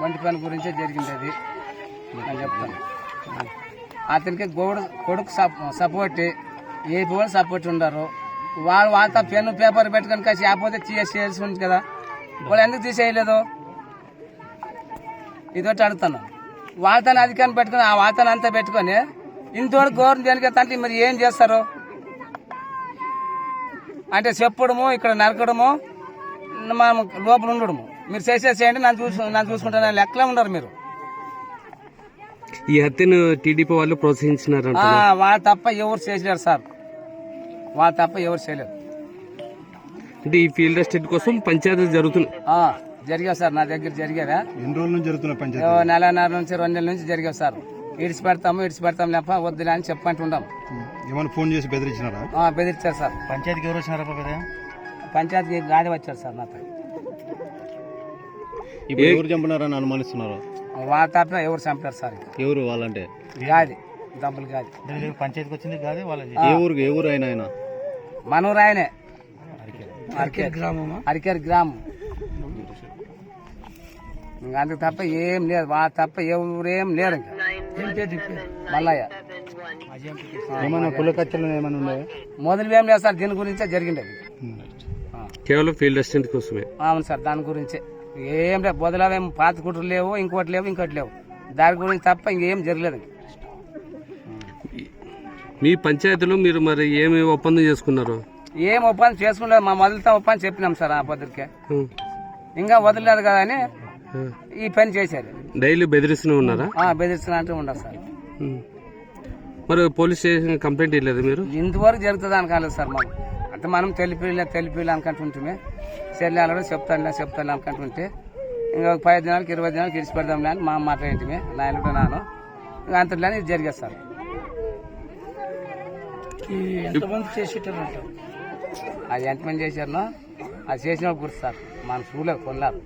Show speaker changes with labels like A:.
A: వంటి పని గురించే జరిగింది అది నేను చెప్తాను. అతనికి గోడు కొడుకు సపోర్ట్ ఏ వాళ్ళు సపోర్ట్ ఉండరు. వాళ్ళు వాళ్ళతో పెన్ను పేపర్ పెట్టుకొని కాసి లేకపోతే తీసేసి ఉంది కదా. వాళ్ళు ఎందుకు తీసేయలేదు? ఇదొకటి అడుగుతాను. వాళ్ళతో అధికారం పెట్టుకొని ఆ వాళ్ళతో అంతా పెట్టుకొని ఇంతవరకు గౌరవం దేనికి అంటే మరి ఏం చేస్తారు? అంటే చెప్పడము ఇక్కడ నరకడము మనం లోపల ఉండడము. మీరు చేసేసేయండి నన్ను చూసు నన్ను చూసుకుంటాను. లెక్కలే ఉండరు మీరు.
B: ఈ హత్యను టీడీపీ వాళ్ళు ప్రోత్సహించినారంట
A: ఆ, వాళ్ళు తప్ప ఎవరు చేసలేరు సార్. వాళ్ళు తప్ప ఎవరు చేయలేరు.
B: అంటే ఈ ఫీల్డ్ ఎస్టేట్ కోసం పంచాయతీ జరుగుతుంది
A: ఆ, జరిగావు సార్ నా దగ్గర జరిగారా
C: ఎన్ని రోజుల నుంచి జరుగుతున్న పంచాయతీ
A: ఓ నెలన్నర నుంచి రెండు నెలల నుంచి జరిగావు సార్. ఇడిచి పెడతాము ఇడిచి పెడతాం లేప వద్దులే అని చెప్పంటుండం
C: ఏమైనా ఫోన్ చేసి బెదిరించినారా?
A: ఆ, బెదిరించారు సార్.
C: పంచాయతీకి ఎవరు వచ్చినారా పెద్ద?
A: పంచాయతీ గాడి వచ్చారు సార్ నాతో.
C: ఇప్పుడు ఎవరు చంపినారని అనుమానిస్తున్నారు?
A: వాళ్ళ తప్ప ఎవరు చంపారు సార్.
C: ఎవరు వాళ్ళంటే?
A: గాది డబ్బులు గాది.
C: పంచాయతీకి వచ్చింది కాదు వాళ్ళది. ఏ ఊరు ఏ ఊరు అయినా ఆయన?
A: మనూరు ఆయనే. అరికేరు గ్రామం అరికేరు గ్రామం. ఇంకా అందుకు తప్ప ఏం లేదు. వాళ్ళ తప్ప ఎవరేం లేరు ఇంకా. మల్లయ్య.
C: ఏమైనా కుల కచ్చలు ఏమైనా ఉన్నాయా?
A: మొదలు ఏం లేదు సార్. దీని గురించే జరిగింది అది.
B: కేవలం ఫీల్డ్ ఎస్టేట్ కోసమే.
A: అవును సార్. దాని గురించే. ఏం లేదు బదులవేం పాత కుట్రలు లేవు ఇంకోటి లేవు ఇంకోటి లేవు. దాని గురించి తప్ప ఇంకేం జరగలేదు.
B: మీ పంచాయతీలో మీరు మరి ఏమి ఒప్పందం చేసుకున్నారు?
A: ఏం ఒప్పందం చేసుకుంటారు మా మొదలుతో ఒప్పందం చెప్పినాం సార్ ఆ పొద్దుకే. ఇంకా వదలలేదు కదా అని. ఈ పని చేశారు.
B: డైలీ బెదిరిస్తూనే ఉన్నారా?
A: ఆ, బెదిరిస్తున్నట్టు ఉండదు సార్.
B: మరి పోలీస్ స్టేషన్ కంప్లైంట్ ఇవ్వలేదు మీరు?
A: ఇంతవరకు జరుగుతుంది అనుకోలేదు సార్ మాకు. అంటే మనం తెలిపి తెలిపి అనుకుంటుంటే చెల్లెలు చెప్తాను చెప్తాను అనుకుంటుంటే ఇంకా ఒక పది దినాలకి ఇరవై దినాలకి ఇడిచి పెడదాంలే అని మా మాట్లాడింటిమి నాయన నాను. ఇంకా అంతలోనే ఇది జరిగేది సార్ ఎంతమంది చేసేటారు అది ఎంతమంది చేశారనో? అది చేసిన గుర్తు సార్. మనం చూడలేదు కొనలేరు